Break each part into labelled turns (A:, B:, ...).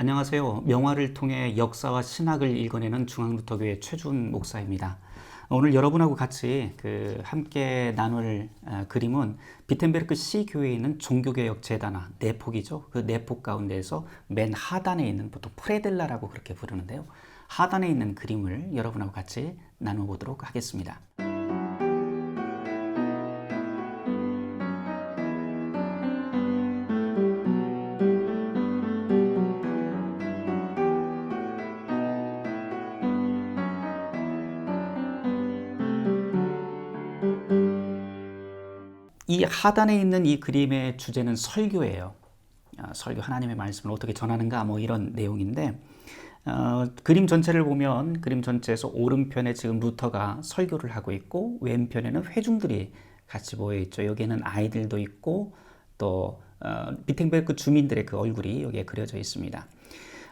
A: 안녕하세요. 명화를 통해 역사와 신학을 읽어내는 중앙루터교회 최준 목사입니다. 오늘 여러분하고 같이 그 함께 나눌 어, 그림은 비텐베르크 시 교회에 있는 종교개혁 재단화 내폭이죠. 그 내폭 가운데에서 맨 하단에 있는 보통 프레델라라고 그렇게 부르는데요. 하단에 있는 그림을 여러분하고 같이 나눠보도록 하겠습니다. 하단에 있는 이 그림의 주제는 설교예요. 어, 설교 하나님의 말씀을 어떻게 전하는가 뭐 이런 내용인데 어, 그림 전체를 보면 그림 전체에서 오른편에 지금 루터가 설교를 하고 있고 왼편에는 회중들이 같이 모여 있죠. 여기에는 아이들도 있고 또 어, 비텐베르크 주민들의 그 얼굴이 여기에 그려져 있습니다.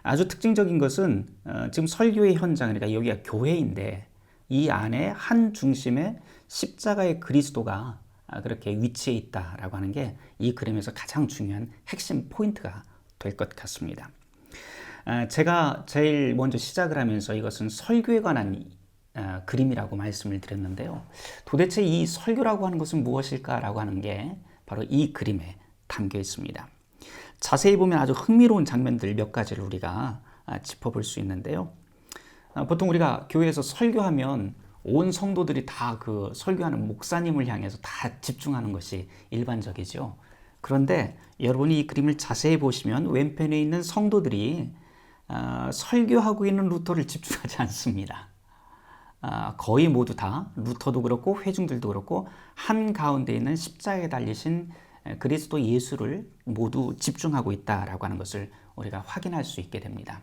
A: 아주 특징적인 것은 어, 지금 설교의 현장 그러니까 여기가 교회인데 이 안에 한 중심에 십자가의 그리스도가 아, 그렇게 위치해 있다라고 하는 게 이 그림에서 가장 중요한 핵심 포인트가 될 것 같습니다. 아, 제가 제일 먼저 시작을 하면서 이것은 설교에 관한 아, 그림이라고 말씀을 드렸는데요. 도대체 이 설교라고 하는 것은 무엇일까라고 하는 게 바로 이 그림에 담겨 있습니다. 자세히 보면 아주 흥미로운 장면들 몇 가지를 우리가 짚어볼 수 있는데요. 보통 우리가 교회에서 설교하면 온 성도들이 다 그 설교하는 목사님을 향해서 다 집중하는 것이 일반적이죠. 그런데 여러분이 이 그림을 자세히 보시면 왼편에 있는 성도들이 어, 설교하고 있는 루터를 집중하지 않습니다. 어, 거의 모두 다 루터도 그렇고 회중들도 그렇고 한 가운데 있는 십자가에 달리신 그리스도 예수를 모두 집중하고 있다라고 하는 것을 우리가 확인할 수 있게 됩니다.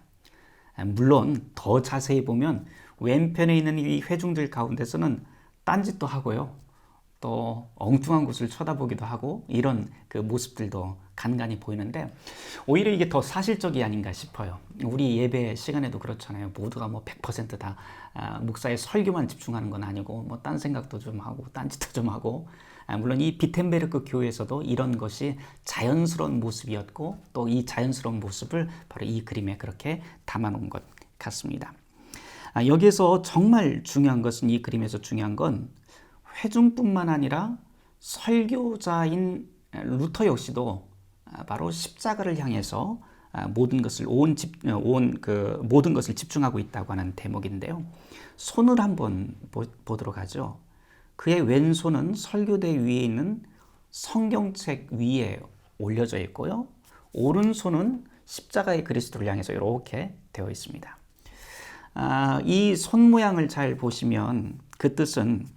A: 물론 더 자세히 보면 왼편에 있는 이 회중들 가운데서는 딴짓도 하고요. 또 엉뚱한 곳을 쳐다보기도 하고 이런 그 모습들도 간간히 보이는데 오히려 이게 더 사실적이 아닌가 싶어요. 우리 예배 시간에도 그렇잖아요. 모두가 뭐 100%다 아, 목사의 설교만 집중하는 건 아니고 뭐 딴 생각도 좀 하고 딴짓도 좀 하고 아, 물론 이 비텐베르크 교회에서도 이런 것이 자연스러운 모습이었고 또 이 자연스러운 모습을 바로 이 그림에 그렇게 담아놓은 것 같습니다. 아, 여기에서 정말 중요한 것은 이 그림에서 중요한 건 회중뿐만 아니라 설교자인 루터 역시도 아, 바로 십자가를 향해서 아, 모든 것을 온, 집, 온 그 모든 것을 집중하고 있다고 하는 대목인데요. 손을 한번 보, 보도록 하죠. 그의 왼손은 설교대 위에 있는 성경책 위에 올려져 있고요. 오른손은 십자가의 그리스도를 향해서 이렇게 되어 있습니다. 아, 이손 모양을 잘 보시면 그 뜻은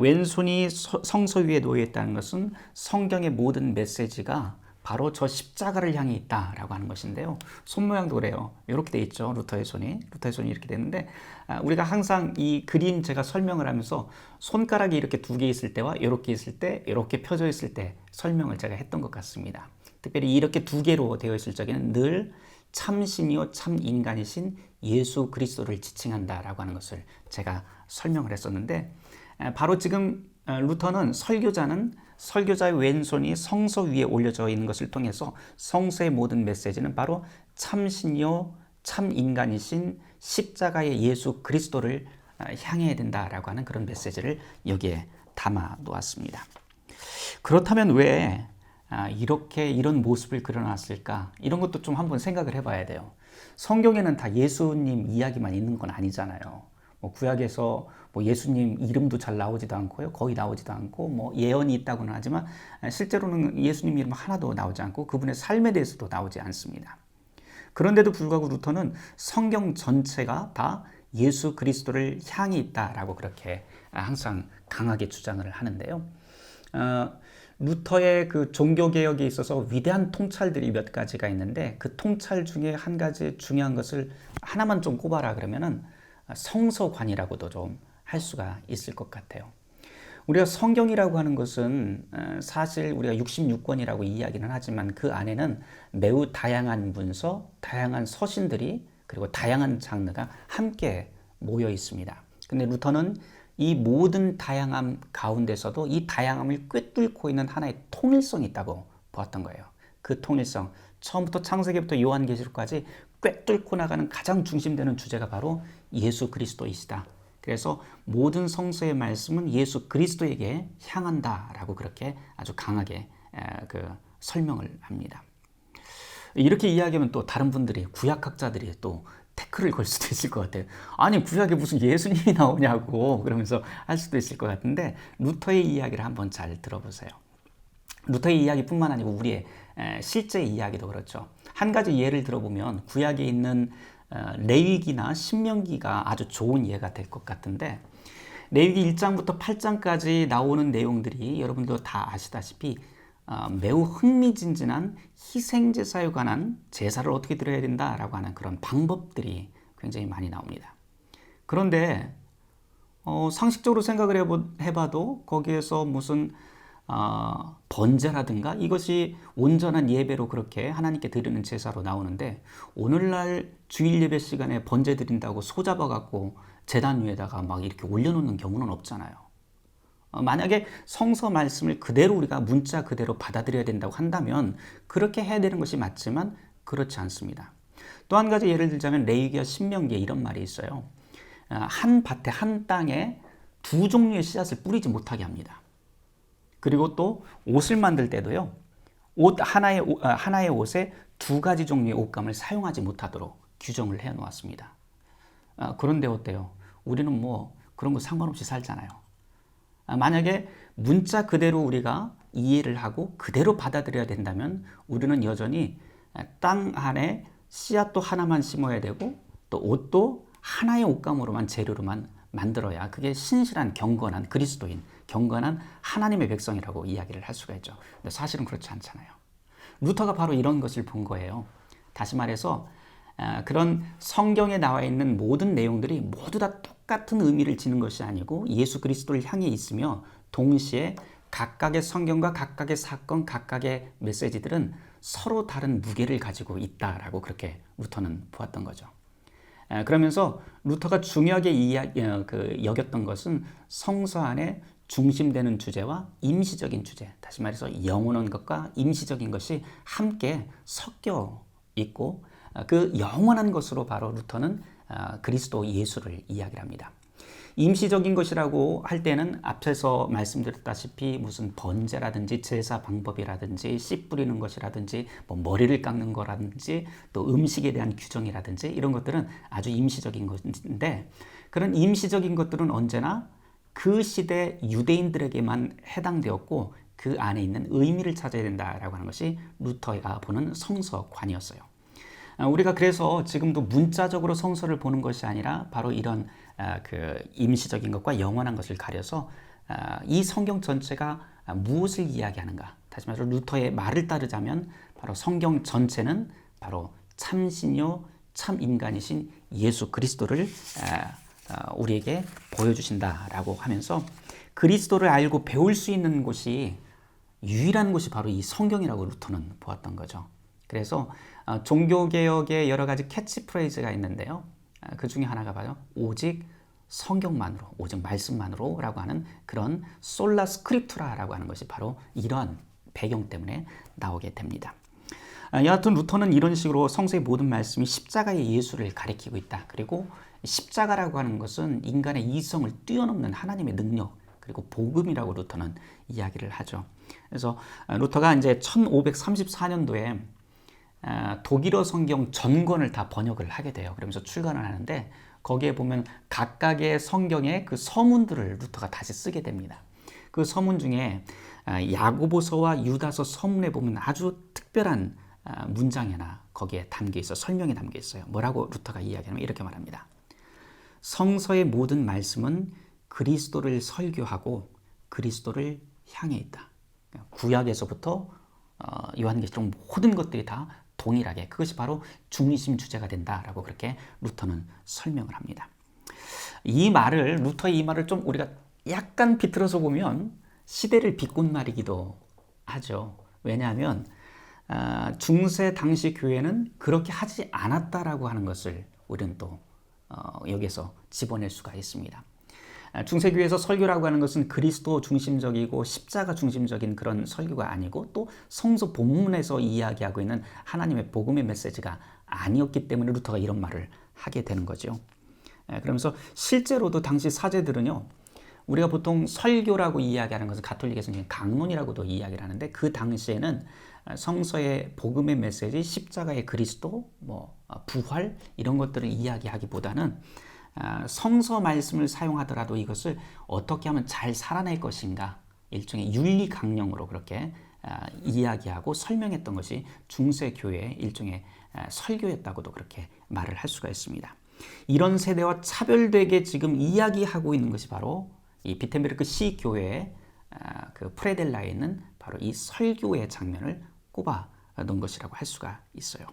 A: 왼손이 성서 위에 놓여 있다는 것은 성경의 모든 메시지가 바로 저 십자가를 향해 있다라고 하는 것인데요. 손 모양도 그래요. 이렇게 돼 있죠. 루터의 손이. 루터의 손이 이렇게 되는데 아, 우리가 항상 이 그림 제가 설명을 하면서 손가락이 이렇게 두 개 있을 때와 이렇게 있을 때, 이렇게 펴져 있을 때 설명을 제가 했던 것 같습니다. 특별히 이렇게 두 개로 되어 있을 적에는 늘 참신이요 참 인간이신 예수 그리스도를 지칭한다라고 하는 것을 제가 설명을 했었는데 바로 지금 루터는 설교자는 설교자의 왼손이 성서 위에 올려져 있는 것을 통해서 성서의 모든 메시지는 바로 참신이요 참 인간이신 십자가의 예수 그리스도를 향해야 된다라고 하는 그런 메시지를 여기에 담아 놓았습니다. 그렇다면 왜 아, 이렇게 이런 모습을 그려놨을까? 이런 것도 좀 한번 생각을 해봐야 돼요. 성경에는 다 예수님 이야기만 있는 건 아니잖아요. 뭐 구약에서 뭐 예수님 이름도 잘 나오지도 않고요. 거의 나오지도 않고 뭐 예언이 있다고는 하지만 실제로는 예수님 이름 하나도 나오지 않고 그분의 삶에 대해서도 나오지 않습니다. 그런데도 불구하고 루터는 성경 전체가 다 예수 그리스도를 향해 있다라고 그렇게 항상 강하게 주장을 하는데요. 어, 루터의 그 종교 개혁에 있어서 위대한 통찰들이 몇 가지가 있는데 그 통찰 중에 한 가지 중요한 것을 하나만 좀 꼽아라 그러면은 성서관이라고도 좀 할 수가 있을 것 같아요. 우리가 성경이라고 하는 것은 어, 사실 우리가 66권이라고 이야기는 하지만 그 안에는 매우 다양한 문서, 다양한 서신들이 그리고 다양한 장르가 함께 모여 있습니다. 근데 루터는 이 모든 다양함 가운데서도 이 다양함을 꿰뚫고 있는 하나의 통일성이 있다고 보았던 거예요. 그 통일성 처음부터 창세기부터 요한계시록까지 꿰뚫고 나가는 가장 중심되는 주제가 바로 예수 그리스도이시다. 그래서 모든 성서의 말씀은 예수 그리스도에게 향한다라고 그렇게 아주 강하게 그 설명을 합니다. 이렇게 이야기하면 또 다른 분들이 구약학자들이 또 태클을 걸 수도 있을 것 같아요. 아니 구약에 무슨 예수님이 나오냐고 그러면서 할 수도 있을 것 같은데 루터의 이야기를 한번 잘 들어보세요. 루터의 이야기뿐만 아니고 우리의 실제 이야기도 그렇죠. 한 가지 예를 들어보면 구약에 있는 어, 레위기나 신명기가 아주 좋은 예가 될 것 같은데 레위기 1장부터 8장까지 나오는 내용들이 여러분도 다 아시다시피 어, 매우 흥미진진한 희생제사에 관한 제사를 어떻게 드려야 된다라고 하는 그런 방법들이 굉장히 많이 나옵니다. 그런데 어, 상식적으로 생각을 해봐, 도 거기에서 무슨 어, 번제라든가 이것이 온전한 예배로 그렇게 하나님께 드리는 제사로 나오는데 오늘날 주일 예배 시간에 번제 드린다고 소 잡아 갖고 재단 위에다가 막 이렇게 올려놓는 경우는 없잖아요. 어, 만약에 성서 말씀을 그대로 우리가 문자 그대로 받아들여야 된다고 한다면 그렇게 해야 되는 것이 맞지만 그렇지 않습니다. 또 한 가지 예를 들자면 레이기와 신명기에 이런 말이 있어요. 어, 한 밭에 한 땅에 두 종류의 씨앗을 뿌리지 못하게 합니다. 그리고 또 옷을 만들 때도요. 옷 하나의 아, 하나의 옷에 두 가지 종류의 옷감을 사용하지 못하도록 규정을 해 놓았습니다. 아, 그런데 어때요? 우리는 뭐 그런 거 상관없이 살잖아요. 아, 만약에 문자 그대로 우리가 이해를 하고 그대로 받아들여야 된다면 우리는 여전히 땅 안에 씨앗도 하나만 심어야 되고 또 옷도 하나의 옷감으로만 재료로만 만들어야 그게 신실한 경건한 그리스도인 경건한 하나님의 백성이라고 이야기를 할 수가 있죠. 근데 사실은 그렇지 않잖아요. 루터가 바로 이런 것을 본 거예요. 다시 말해서 아, 그런 성경에 나와 있는 모든 내용들이 모두 다 똑 같은 의미를 지는 것이 아니고 예수 그리스도를 향해 있으며 동시에 각각의 성경과 각각의 사건, 각각의 메시지들은 서로 다른 무게를 가지고 있다라고 그렇게 루터는 보았던 거죠. 아, 그러면서 루터가 중요하게 이야, 어, 그 여겼던 것은 성서 안에 중심되는 주제와 임시적인 주제, 다시 말해서 영원한 것과 임시적인 것이 함께 섞여 있고 아, 그 영원한 것으로 바로 루터는 아, 그리스도 예수를 이야기를 합니다. 임시적인 것이라고 할 때는 앞에서 말씀드렸다시피 무슨 번제라든지 제사 방법이라든지 씨 뿌리는 것이라든지 뭐 머리를 깎는 거라든지 또 음식에 대한 규정이라든지 이런 것들은 아주 임시적인 것인데 그런 임시적인 것들은 언제나 그 시대 유대인들에게만 해당되었고 그 안에 있는 의미를 찾아야 된다라고 하는 것이 루터가 보는 성서관이었어요. 아, 우리가 그래서 지금도 문자적으로 성서를 보는 것이 아니라 바로 이런 아, 그 임시적인 것과 영원한 것을 가려서 아, 이 성경 전체가 무엇을 이야기하는가? 다시 말해서 루터의 말을 따르자면 바로 성경 전체는 바로 참신요 참 인간이신 예수 그리스도를 우리에게 보여주신다라고 하면서 그리스도를 알고 배울 수 있는 곳이 유일한 곳이 바로 이 성경이라고 루터는 보았던 거죠. 그래서 어, 종교개혁의 여러 가지 캐치프레이즈가 있는데요. 아, 그 중에 하나가 바로 오직 성경만으로, 오직 말씀만으로 라고 하는 그런 솔라 스크립투라라고 하는 것이 바로 이런 배경 때문에 나오게 됩니다. 아, 여하튼 루터는 이런 식으로 성서의 모든 말씀이 십자가의 예수를 가리키고 있다. 그리고 십자가라고 하는 것은 인간의 이성을 뛰어넘는 하나님의 능력, 그리고 복음이라고 루터는 이야기를 하죠. 그래서 아, 루터가 이제 1534년도에 아, 독일어 성경 전권을 다 번역을 하게 돼요. 그러면서 출간을 하는데 거기에 보면 각각의 성경의 그 서문들을 루터가 다시 쓰게 됩니다. 그 서문 중에 아, 야고보서와 유다서 서문에 보면 아주 특별한 아, 문장이나 거기에 담겨 있어 설명이 담겨 있어요. 뭐라고 루터가 이야기하면 이렇게 말합니다. 성서의 모든 말씀은 그리스도를 설교하고 그리스도를 향해 있다. 구약에서부터 어, 요한계시록 모든 것들이 다 동일하게 그것이 바로 중심 주제가 된다라고 그렇게 루터는 설명을 합니다. 이 말을 루터의 이 말을 좀 우리가 약간 비틀어서 보면 시대를 비꼰 말이기도 하죠. 왜냐하면 아, 중세 당시 교회는 그렇게 하지 않았다라고 하는 것을 우리는 또 어, 여기서 집어낼 수가 있습니다. 아, 중세교회에서 설교라고 하는 것은 그리스도 중심적이고 십자가 중심적인 그런 설교가 아니고 또 성서 본문에서 이야기하고 있는 하나님의 복음의 메시지가 아니었기 때문에 루터가 이런 말을 하게 되는 거죠. 예, 그러면서 실제로도 당시 사제들은요. 우리가 보통 설교라고 이야기하는 것은 가톨릭에서는 강론이라고도 이야기를 하는데 그 당시에는 성서의 복음의 메시지, 십자가의 그리스도, 뭐 부활 이런 것들을 이야기하기보다는 아, 성서 말씀을 사용하더라도 이것을 어떻게 하면 잘 살아낼 것인가 일종의 윤리 강령으로 그렇게 아, 이야기하고 설명했던 것이 중세 교회의 일종의 아, 설교였다고도 그렇게 말을 할 수가 있습니다. 이런 세대와 차별되게 지금 이야기하고 있는 것이 바로 이 비텐베르크 시 교회의 그 프레델라에 있는 바로 이 설교의 장면을 꼽아 놓은 것이라고 할 수가 있어요.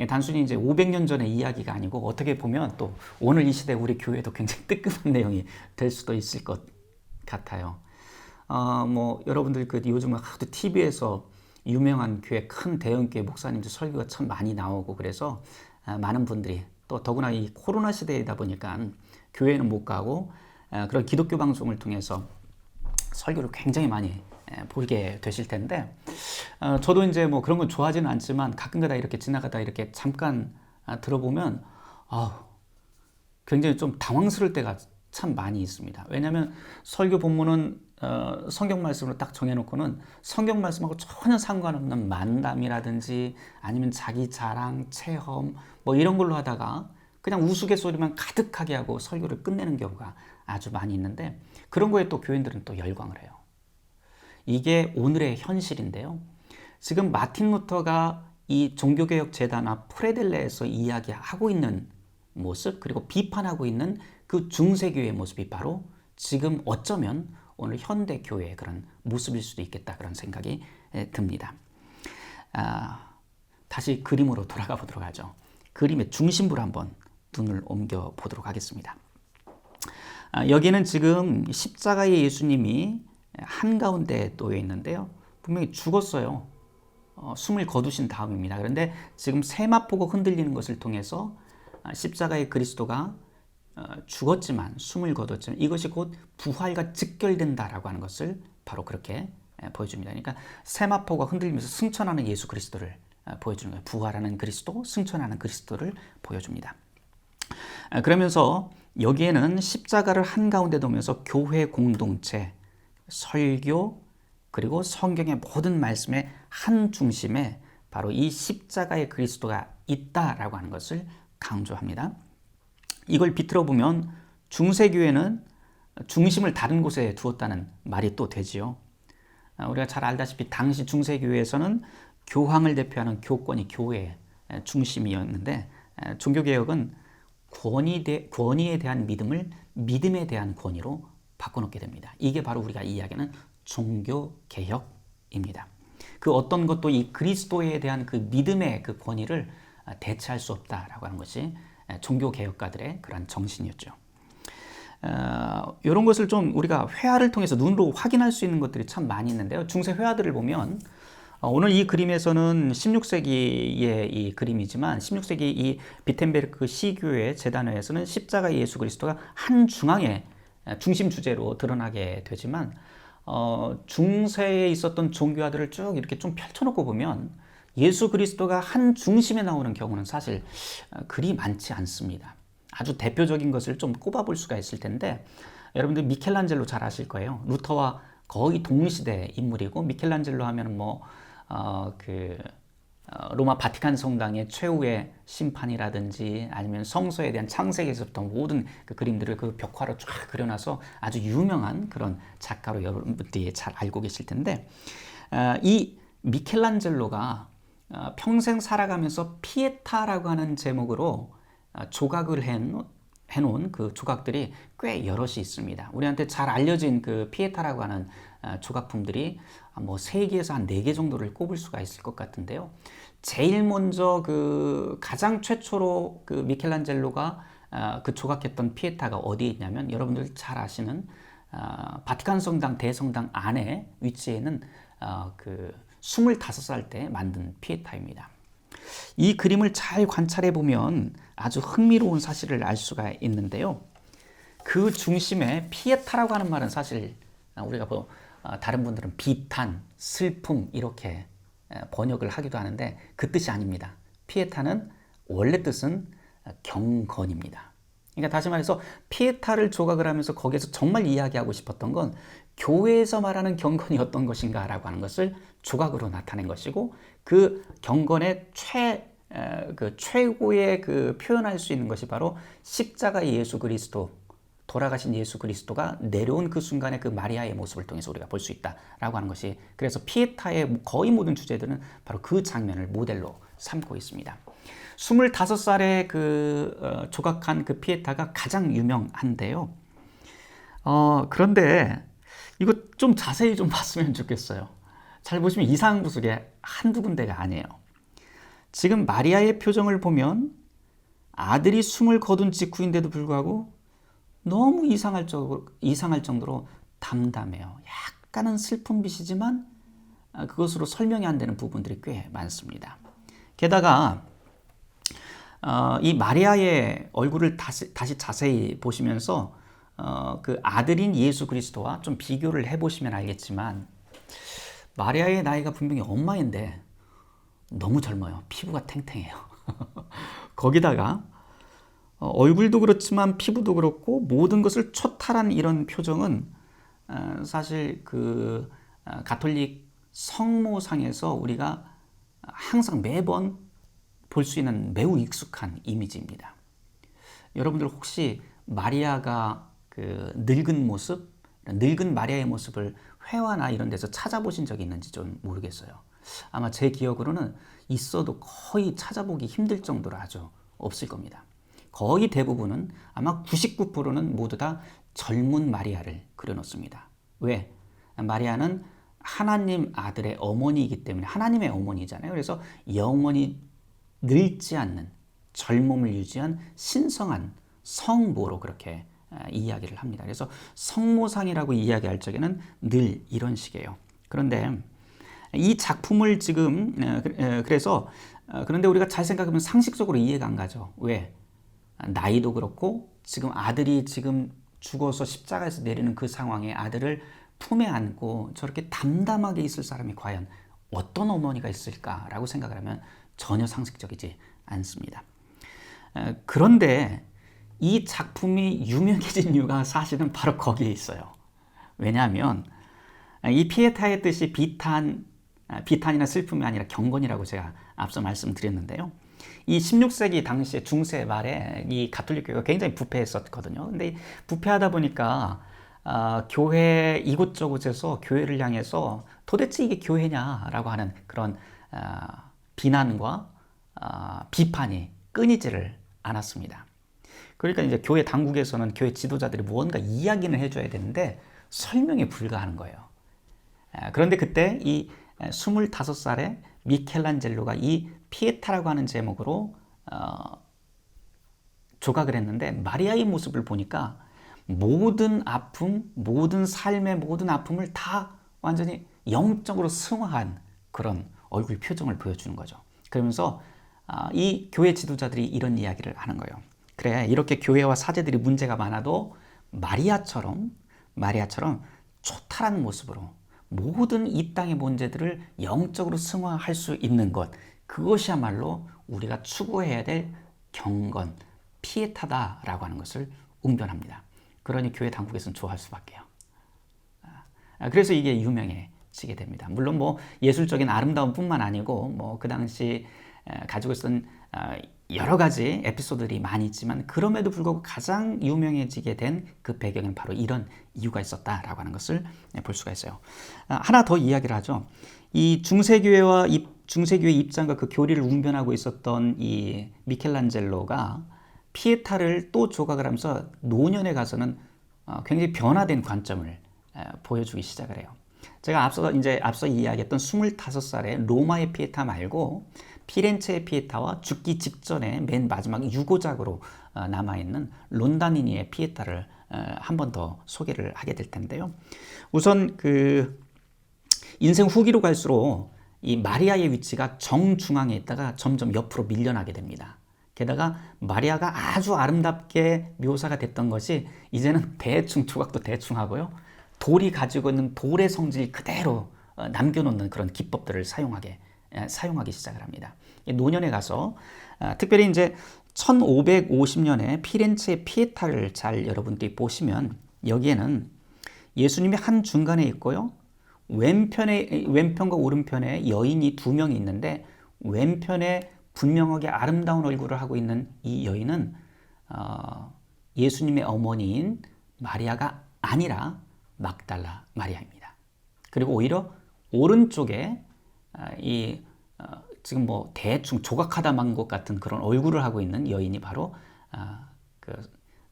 A: 예, 단순히 이제 500년 전의 이야기가 아니고 어떻게 보면 또 오늘 이 시대 우리 교회도 굉장히 뜨끔한 내용이 될 수도 있을 것 같아요. 어, 뭐 여러분들 그 요즘 하도 TV에서 유명한 교회 큰 대형 교회 목사님들 설교가 참 많이 나오고 그래서 아, 많은 분들이 또 더구나 이 코로나 시대이다 보니까 교회는 못 가고 아, 그런 기독교 방송을 통해서 설교를 굉장히 많이 보게 되실 텐데 어, 저도 이제 뭐 그런 건 좋아하지는 않지만 가끔가다 이렇게 지나가다 이렇게 잠깐 아, 들어보면 아 굉장히 좀 당황스러울 때가 참 많이 있습니다. 왜냐하면 설교 본문은 어, 성경 말씀으로 딱 정해놓고는 성경 말씀하고 전혀 상관없는 만담이라든지 아니면 자기 자랑, 체험 뭐 이런 걸로 하다가 그냥 우스갯소리만 가득하게 하고 설교를 끝내는 경우가 아주 많이 있는데 그런 거에 또 교인들은 또 열광을 해요. 이게 오늘의 현실인데요. 지금 마틴 루터가 이 종교개혁 재단과 프레델레에서 이야기하고 있는 모습 그리고 비판하고 있는 그 중세교회의 모습이 바로 지금 어쩌면 오늘 현대 교회의 그런 모습일 수도 있겠다 그런 생각이 듭니다. 아, 다시 그림으로 돌아가 보도록 하죠. 그림의 중심부로 한번 눈을 옮겨 보도록 하겠습니다. 아, 여기는 지금 십자가의 예수님이 한가운데 놓여 있는데요. 분명히 죽었어요. 어, 숨을 거두신 다음입니다. 그런데 지금 세마포가 흔들리는 것을 통해서 아, 십자가의 그리스도가 어, 죽었지만 숨을 거뒀지만 이것이 곧 부활과 직결된다라고 하는 것을 바로 그렇게 보여줍니다. 그러니까 세마포가 흔들리면서 승천하는 예수 그리스도를 어, 보여주는 거예요. 부활하는 그리스도, 승천하는 그리스도를 보여줍니다. 아, 그러면서 여기에는 십자가를 한가운데 두면서 교회 공동체, 설교 그리고 성경의 모든 말씀의 한 중심에 바로 이 십자가의 그리스도가 있다라고 하는 것을 강조합니다. 이걸 비틀어 보면 중세교회는 중심을 다른 곳에 두었다는 말이 또 되지요. 아, 우리가 잘 알다시피 당시 중세교회에서는 교황을 대표하는 교권이 교회의 중심이었는데 종교개혁은 권위 대, 권위에 대한 믿음을 믿음에 대한 권위로 바꿔놓게 됩니다. 이게 바로 우리가 이야기하는 종교 개혁입니다. 그 어떤 것도 이 그리스도에 대한 그 믿음의 그 권위를 대체할 수 없다라고 하는 것이 종교 개혁가들의 그런 정신이었죠. 어, 이런 것을 좀 우리가 회화를 통해서 눈으로 확인할 수 있는 것들이 참 많이 있는데요. 중세 회화들을 보면 어, 오늘 이 그림에서는 16세기의 이 그림이지만 16세기 이 비텐베르크 시교회 재단회에서는 십자가 예수 그리스도가 한 중앙에 중심 주제로 드러나게 되지만 어, 중세에 있었던 종교화들을 쭉 이렇게 좀 펼쳐놓고 보면 예수 그리스도가 한 중심에 나오는 경우는 사실 어, 그리 많지 않습니다. 아주 대표적인 것을 좀 꼽아볼 수가 있을 텐데 여러분들 미켈란젤로 잘 아실 거예요. 루터와 거의 동시대 인물이고 미켈란젤로 하면은 뭐 어, 그 어, 로마 바티칸 성당의 최후의 심판이라든지 아니면 성서에 대한 창세기에서부터 모든 그 그림들을 그 벽화로 쫙 그려놔서 아주 유명한 그런 작가로 여러분들이 잘 알고 계실 텐데 어, 이 미켈란젤로가 어, 평생 살아가면서 피에타라고 하는 제목으로 조각을 해놓은 그 조각들이 꽤 여럿이 있습니다. 우리한테 잘 알려진 그 피에타라고 하는 조각품들이 뭐 3개에서 한 4개 정도를 꼽을 수가 있을 것 같은데요. 제일 먼저 그 가장 최초로 그 미켈란젤로가 어, 그 조각했던 피에타가 어디에 있냐면 여러분들 잘 아시는 어, 바티칸 성당 대성당 안에 위치해 있는 어, 그 25살 때 만든 피에타입니다. 이 그림을 잘 관찰해 보면 아주 흥미로운 사실을 알 수가 있는데요. 그 중심에 피에타라고 하는 말은 사실 우리가 뭐 어, 다른 분들은 비탄, 슬픔 이렇게 번역을 하기도 하는데 그 뜻이 아닙니다. 피에타는 원래 뜻은 경건입니다. 그러니까 다시 말해서 피에타를 조각을 하면서 거기에서 정말 이야기하고 싶었던 건 교회에서 말하는 경건이 어떤 것인가라고 하는 것을 조각으로 나타낸 것이고 그 경건의 최 그 최고의 그 표현할 수 있는 것이 바로 십자가 예수 그리스도 돌아가신 예수 그리스도가 내려온 그 순간의 그 마리아의 모습을 통해서 우리가 볼 수 있다라고 하는 것이 그래서 피에타의 거의 모든 주제들은 바로 그 장면을 모델로 삼고 있습니다. 25살에 그 어, 조각한 그 피에타가 가장 유명한데요. 어, 그런데 이거 좀 자세히 좀 봤으면 좋겠어요. 잘 보시면 이상 구석에 한두 군데가 아니에요. 지금 마리아의 표정을 보면 아들이 숨을 거둔 직후인데도 불구하고 너무 이상할 정도로, 이상할 정도로 담담해요. 약간은 슬픈 빛이지만 아, 그것으로 설명이 안 되는 부분들이 꽤 많습니다. 게다가 어, 이 마리아의 얼굴을 다시, 다시 자세히 보시면서 어, 그 아들인 예수 그리스도와 좀 비교를 해보시면 알겠지만 마리아의 나이가 분명히 엄마인데 너무 젊어요. 피부가 탱탱해요. 거기다가 어, 얼굴도 그렇지만 피부도 그렇고 모든 것을 초탈한 이런 표정은 어, 사실 그 어, 가톨릭 성모상에서 우리가 항상 매번 볼 수 있는 매우 익숙한 이미지입니다. 여러분들 혹시 마리아가 그 늙은 모습, 늙은 마리아의 모습을 회화나 이런 데서 찾아보신 적이 있는지 좀 모르겠어요. 아마 제 기억으로는 있어도 거의 찾아보기 힘들 정도로 아주 없을 겁니다. 거의 대부분은 아마 99%는 모두 다 젊은 마리아를 그려놓습니다. 왜? 마리아는 하나님 아들의 어머니이기 때문에 하나님의 어머니잖아요. 그래서 영원히 늙지 않는 젊음을 유지한 신성한 성모로 그렇게 이야기를 합니다. 그래서 성모상이라고 이야기할 적에는 늘 이런 식이에요. 그런데 이 작품을 지금 그래서 어, 그런데 우리가 잘 생각하면 상식적으로 이해가 안 가죠. 왜? 나이도 그렇고 지금 아들이 지금 죽어서 십자가에서 내리는 그 상황에 아들을 품에 안고 저렇게 담담하게 있을 사람이 과연 어떤 어머니가 있을까라고 생각을 하면 전혀 상식적이지 않습니다. 그런데 이 작품이 유명해진 이유가 사실은 바로 거기에 있어요. 왜냐하면 이 피에타의 뜻이 비탄, 비탄이나 슬픔이 아니라 경건이라고 제가 앞서 말씀드렸는데요. 이 16세기 당시에 중세 말에 이 가톨릭 교회가 굉장히 부패했었거든요. 근데 부패하다 보니까 어, 교회 이곳저곳에서 교회를 향해서 도대체 이게 교회냐라고 하는 그런 어, 비난과 어, 비판이 끊이지를 않았습니다. 그러니까 이제 교회 당국에서는 교회 지도자들이 무언가 이야기는 해줘야 되는데 설명에 불과하는 거예요. 그런데 그때 이 25살의 미켈란젤로가 이 피에타라고 하는 제목으로 어, 조각을 했는데 마리아의 모습을 보니까 모든 아픔, 모든 삶의 모든 아픔을 다 완전히 영적으로 승화한 그런 얼굴 표정을 보여주는 거죠. 그러면서 어, 이 교회 지도자들이 이런 이야기를 하는 거예요. 그래 이렇게 교회와 사제들이 문제가 많아도 마리아처럼 마리아처럼 초탈한 모습으로 모든 이 땅의 문제들을 영적으로 승화할 수 있는 것 그것이야말로 우리가 추구해야 될 경건, 피에타다라고 하는 것을 웅변합니다. 그러니 교회 당국에서는 좋아할 수밖에요. 아, 그래서 이게 유명해지게 됩니다. 물론 뭐 예술적인 아름다움뿐만 아니고 뭐 그 당시 가지고 있었던 아, 여러 가지 에피소드들이 많이 있지만 그럼에도 불구하고 가장 유명해지게 된 그 배경엔 바로 이런 이유가 있었다라고 하는 것을 볼 수가 있어요. 아, 하나 더 이야기를 하죠. 이 중세교회와 중세교회 입장과 그 교리를 웅변하고 있었던 이 미켈란젤로가 피에타를 또 조각을 하면서 노년에 가서는 어, 굉장히 변화된 관점을 보여주기 시작을 해요. 제가 앞서 이제 앞서 이야기했던 25살의 로마의 피에타 말고 피렌체의 피에타와 죽기 직전에 맨 마지막 유고작으로 어, 남아있는 론다니니의 피에타를 어, 한번 더 소개를 하게 될 텐데요. 우선 그 인생 후기로 갈수록 이 마리아의 위치가 정중앙에 있다가 점점 옆으로 밀려나게 됩니다. 게다가 마리아가 아주 아름답게 묘사가 됐던 것이 이제는 대충 조각도 대충 하고요. 돌이 가지고 있는 돌의 성질 그대로 어, 남겨놓는 그런 기법들을 사용하게 사용하기 시작을 합니다. 노년에 가서 아, 특별히 이제 1550년에 피렌체의 피에타를 잘 여러분들이 보시면 여기에는 예수님이 한 중간에 있고요. 왼편에 왼편과 오른편에 여인이 두 명이 있는데 왼편에 분명하게 아름다운 얼굴을 하고 있는 이 여인은 어, 예수님의 어머니인 마리아가 아니라 막달라 마리아입니다. 그리고 오히려 오른쪽에 어, 이 어, 지금 뭐 대충 조각하다 만 것 같은 그런 얼굴을 하고 있는 여인이 바로 어, 그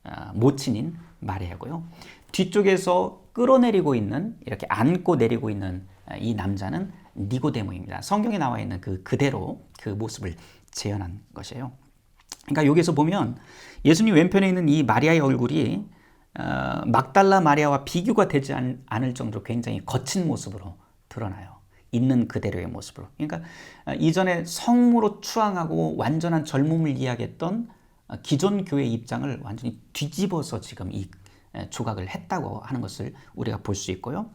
A: 어, 모친인 마리아고요. 뒤쪽에서 끌어내리고 있는 이렇게 안고 내리고 있는 이 남자는 니고데모입니다. 성경에 나와 있는 그 그대로 그 모습을 재현한 것이에요. 그러니까 여기서 보면 예수님 왼편에 있는 이 마리아의 얼굴이 어, 막달라 마리아와 비교가 되지 않, 을 정도로 굉장히 거친 모습으로 드러나요. 있는 그대로의 모습으로. 그러니까 어, 이전에 성무로 추앙하고 완전한 젊음을 이야기했던 어, 기존 교회 입장을 완전히 뒤집어서 지금 이 조각을 했다고 하는 것을 우리가 볼 수 있고요.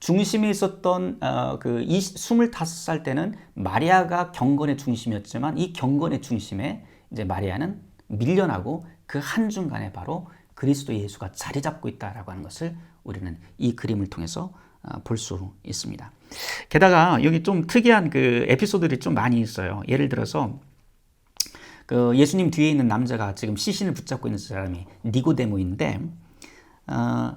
A: 중심에 있었던 어, 그 25살 때는 마리아가 경건의 중심이었지만 이 경건의 중심에 이제 마리아는 밀려나고 그 한중간에 바로 그리스도 예수가 자리 잡고 있다라고 하는 것을 우리는 이 그림을 통해서 어, 볼수 있습니다. 게다가 여기 좀 특이한 그 에피소드들이 좀 많이 있어요. 예를 들어서 그 예수님 뒤에 있는 남자가 지금 시신을 붙잡고 있는 사람이 니고데모인데 어,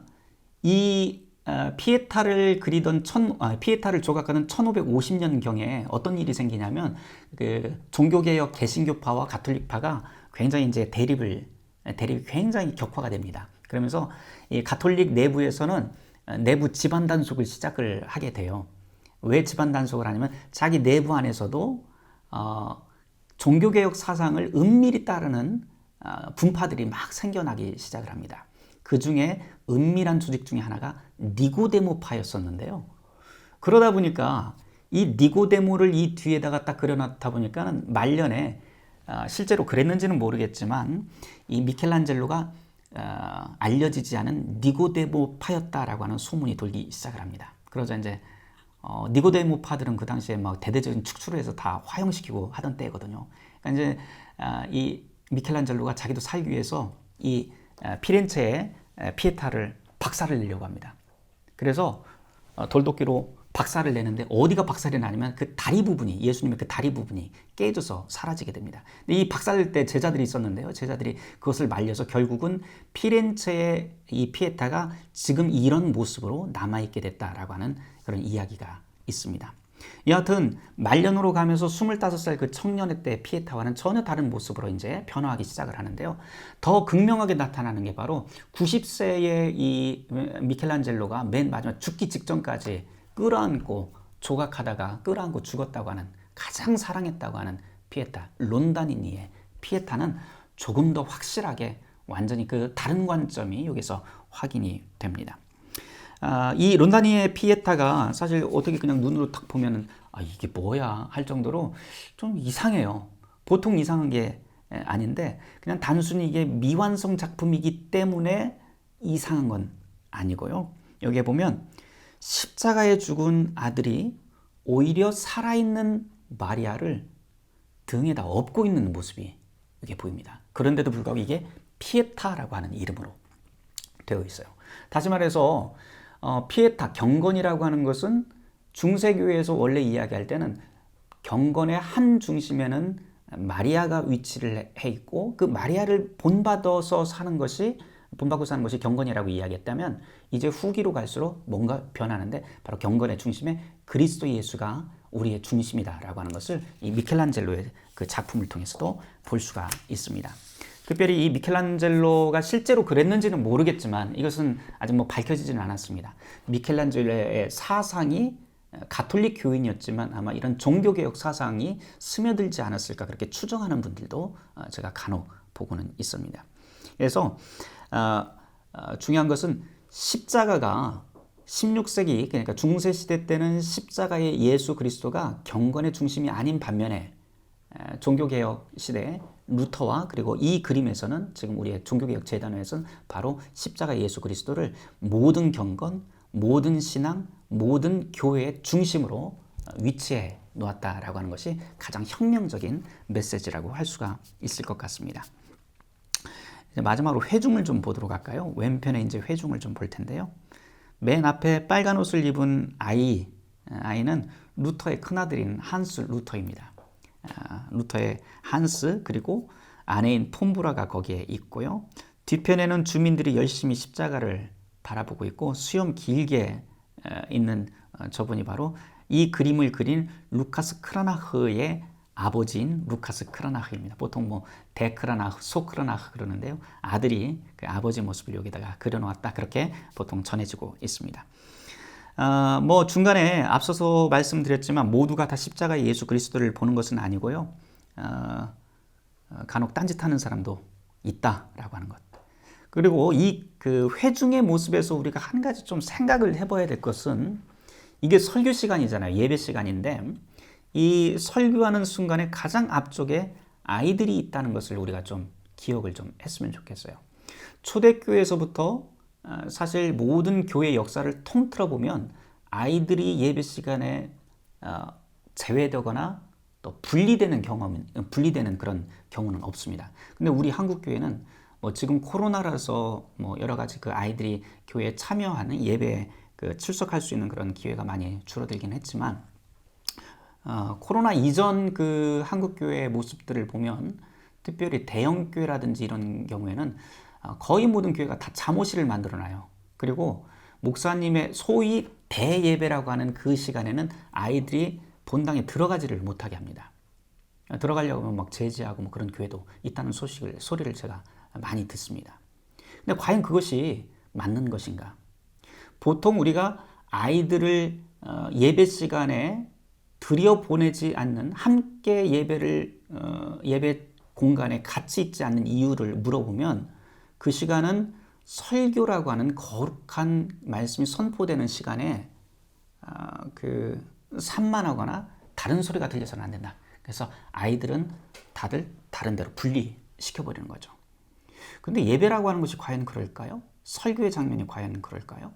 A: 이 어, 피에타를 그리던 천, 아, 피에타를 조각하는 1550년 경에 어떤 일이 생기냐면 그 종교개혁 개신교파와 가톨릭파가 굉장히 이제 대립을 대립이 굉장히 격화가 됩니다. 그러면서 이 가톨릭 내부에서는 내부 집안 단속을 시작을 하게 돼요. 왜 집안 단속을 하냐면 자기 내부 안에서도 어, 종교개혁 사상을 은밀히 따르는 어, 분파들이 막 생겨나기 시작을 합니다. 그 중에 은밀한 조직 중에 하나가 니고데모파였었는데요. 그러다 보니까 이 니고데모를 이 뒤에다가 딱 그려놨다 보니까는 말년에 어, 실제로 그랬는지는 모르겠지만 이 미켈란젤로가 어, 알려지지 않은 니고데모파였다라고 하는 소문이 돌기 시작을 합니다. 그러자 이제 어, 니고데모파들은 그 당시에 막 대대적인 축출을 해서 다 화형시키고 하던 때거든요. 그러니까 이제 어, 이 미켈란젤로가 자기도 살기 위해서 이 피렌체의 피에타를 박살을 내려고 합니다. 그래서 어, 돌도끼로 박살을 내는데 어디가 박살이 나냐면 그 다리 부분이 예수님의 그 다리 부분이 깨져서 사라지게 됩니다. 이 박살 때 제자들이 있었는데요. 제자들이 그것을 말려서 결국은 피렌체의 이 피에타가 지금 이런 모습으로 남아 있게 됐다라고 하는 그런 이야기가 있습니다. 여하튼 말년으로 가면서 25살 그 청년의 때 피에타와는 전혀 다른 모습으로 이제 변화하기 시작을 하는데요. 더 극명하게 나타나는 게 바로 90세의 이 미켈란젤로가 맨 마지막 죽기 직전까지 끌어안고 조각하다가 끌어안고 죽었다고 하는 가장 사랑했다고 하는 피에타 론다니니의 피에타는 조금 더 확실하게 완전히 그 다른 관점이 여기서 확인이 됩니다. 아, 이 론다니의 피에타가 사실 어떻게 그냥 눈으로 딱 보면은 아, 이게 뭐야 할 정도로 좀 이상해요. 보통 이상한 게 아닌데 그냥 단순히 이게 미완성 작품이기 때문에 이상한 건 아니고요. 여기에 보면 십자가에 죽은 아들이 오히려 살아있는 마리아를 등에다 업고 있는 모습이 이게 보입니다. 그런데도 불구하고 이게 피에타라고 하는 이름으로 되어 있어요. 다시 말해서 어, 피에타 경건이라고 하는 것은 중세교회에서 원래 이야기할 때는 경건의 한 중심에는 마리아가 위치를 해 있고 그 마리아를 본받아서 사는 것이 본받고 사는 것이 경건이라고 이야기했다면 이제 후기로 갈수록 뭔가 변하는데 바로 경건의 중심에 그리스도 예수가 우리의 중심이다라고 하는 것을 이 미켈란젤로의 그 작품을 통해서도 볼 수가 있습니다. 특별히 이 미켈란젤로가 실제로 그랬는지는 모르겠지만 이것은 아직 뭐 밝혀지지는 않았습니다. 미켈란젤로의 사상이 가톨릭 교인이었지만 아마 이런 종교개혁 사상이 스며들지 않았을까 그렇게 추정하는 분들도 어, 제가 간혹 보고는 있습니다. 그래서 어, 어, 중요한 것은 십자가가 16세기 그러니까 중세 시대 때는 십자가의 예수 그리스도가 경건의 중심이 아닌 반면에 에, 종교개혁 시대 루터와 그리고 이 그림에서는 지금 우리의 종교개혁 재단에서는 바로 십자가 예수 그리스도를 모든 경건, 모든 신앙, 모든 교회의 중심으로 위치해 놓았다라고 하는 것이 가장 혁명적인 메시지라고 할 수가 있을 것 같습니다. 마지막으로 회중을 좀 보도록 할까요? 왼편에 이제 회중을 좀 볼 텐데요. 맨 앞에 빨간 옷을 입은 아이, 아이는 루터의 큰아들인 한스 루터입니다. 아, 루터의 한스 그리고 아내인 폼브라가 거기에 있고요. 뒤편에는 주민들이 열심히 십자가를 바라보고 있고 수염 길게 있는 어, 저분이 바로 이 그림을 그린 루카스 크라나흐의 아버지인 루카스 크라나흐입니다. 보통 뭐 데크라나흐, 소크라나흐 그러는데요. 아들이 그 아버지 모습을 여기다가 그려놓았다 그렇게 보통 전해지고 있습니다. 어, 뭐 중간에 앞서서 말씀드렸지만 모두가 다 십자가 예수 그리스도를 보는 것은 아니고요. 어, 어 간혹 딴짓하는 사람도 있다라고 하는 것. 그리고 이 그 회중의 모습에서 우리가 한 가지 좀 생각을 해봐야 될 것은 이게 설교 시간이잖아요. 예배 시간인데 이 설교하는 순간에 가장 앞쪽에 아이들이 있다는 것을 우리가 좀 기억을 좀 했으면 좋겠어요. 초대교회에서부터 어, 사실 모든 교회 역사를 통틀어 보면 아이들이 예배 시간에 어, 제외되거나 또 분리되는 경험은 분리되는 그런 경우는 없습니다. 근데 우리 한국 교회는 뭐 지금 코로나라서 뭐 여러 가지 그 아이들이 교회에 참여하는 예배에 그 출석할 수 있는 그런 기회가 많이 줄어들긴 했지만 어, 코로나 이전 그 한국 교회의 모습들을 보면 특별히 대형 교회라든지 이런 경우에는 어, 거의 모든 교회가 다 잠옷실을 만들어놔요. 그리고 목사님의 소위 대예배라고 하는 그 시간에는 아이들이 본당에 들어가지를 못하게 합니다. 어, 들어가려고 하면 막 제지하고 뭐 그런 교회도 있다는 소식을 소리를 제가 많이 듣습니다. 근데 과연 그것이 맞는 것인가? 보통 우리가 아이들을 어, 예배 시간에 들여 보내지 않는 함께 예배를 예배 공간에 같이 있지 않는 이유를 물어보면 그 시간은 설교라고 하는 거룩한 말씀이 선포되는 시간에 어, 그 산만하거나 다른 소리가 들려서는 안 된다. 그래서 아이들은 다들 다른 데로 분리시켜 버리는 거죠. 근데 예배라고 하는 것이 과연 그럴까요? 설교의 장면이 과연 그럴까요?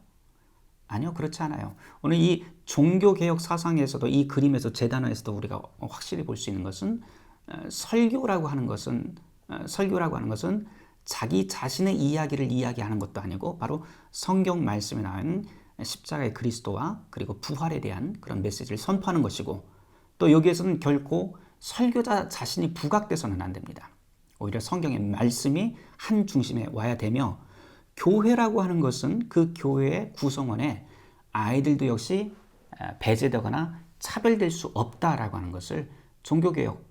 A: 아니요, 그렇지 않아요. 오늘 이 종교개혁 사상에서도 이 그림에서 재단에서도 우리가 확실히 볼 수 있는 것은 어, 설교라고 하는 것은 어, 설교라고 하는 것은 자기 자신의 이야기를 이야기하는 것도 아니고 바로 성경 말씀에 나온 십자가의 그리스도와 그리고 부활에 대한 그런 메시지를 선포하는 것이고 또 여기에서는 결코 설교자 자신이 부각돼서는 안 됩니다. 오히려 성경의 말씀이 한 중심에 와야 되며 교회라고 하는 것은 그 교회의 구성원에 아이들도 역시 배제되거나 차별될 수 없다라고 하는 것을 종교개혁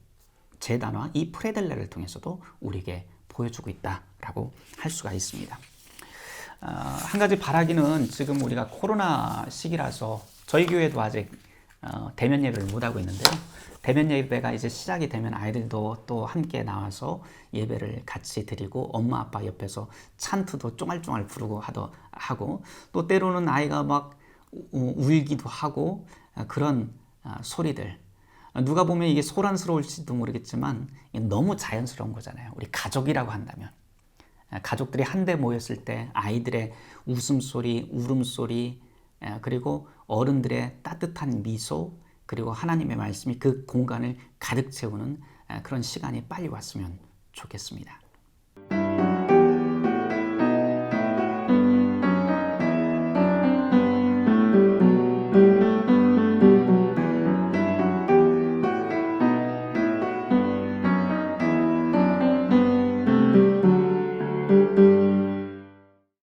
A: 재단화 이 프레델레를 통해서도 우리에게 보여주고 있다라고 할 수가 있습니다. 어, 한 가지 바라기는 지금 우리가 코로나 시기라서 저희 교회도 아직 어, 대면 예배를 못 하고 있는데요. 대면 예배가 이제 시작이 되면 아이들도 또 함께 나와서 예배를 같이 드리고 엄마 아빠 옆에서 찬트도 쫑알쫑알 부르고 하도 하고 또 때로는 아이가 막 울기도 하고 어, 그런 소리들 누가 보면 이게 소란스러울지도 모르겠지만 너무 자연스러운 거잖아요. 우리 가족이라고 한다면. 가족들이 한데 모였을 때 아이들의 웃음소리, 울음소리, 그리고 어른들의 따뜻한 미소, 그리고 하나님의 말씀이 그 공간을 가득 채우는 그런 시간이 빨리 왔으면 좋겠습니다.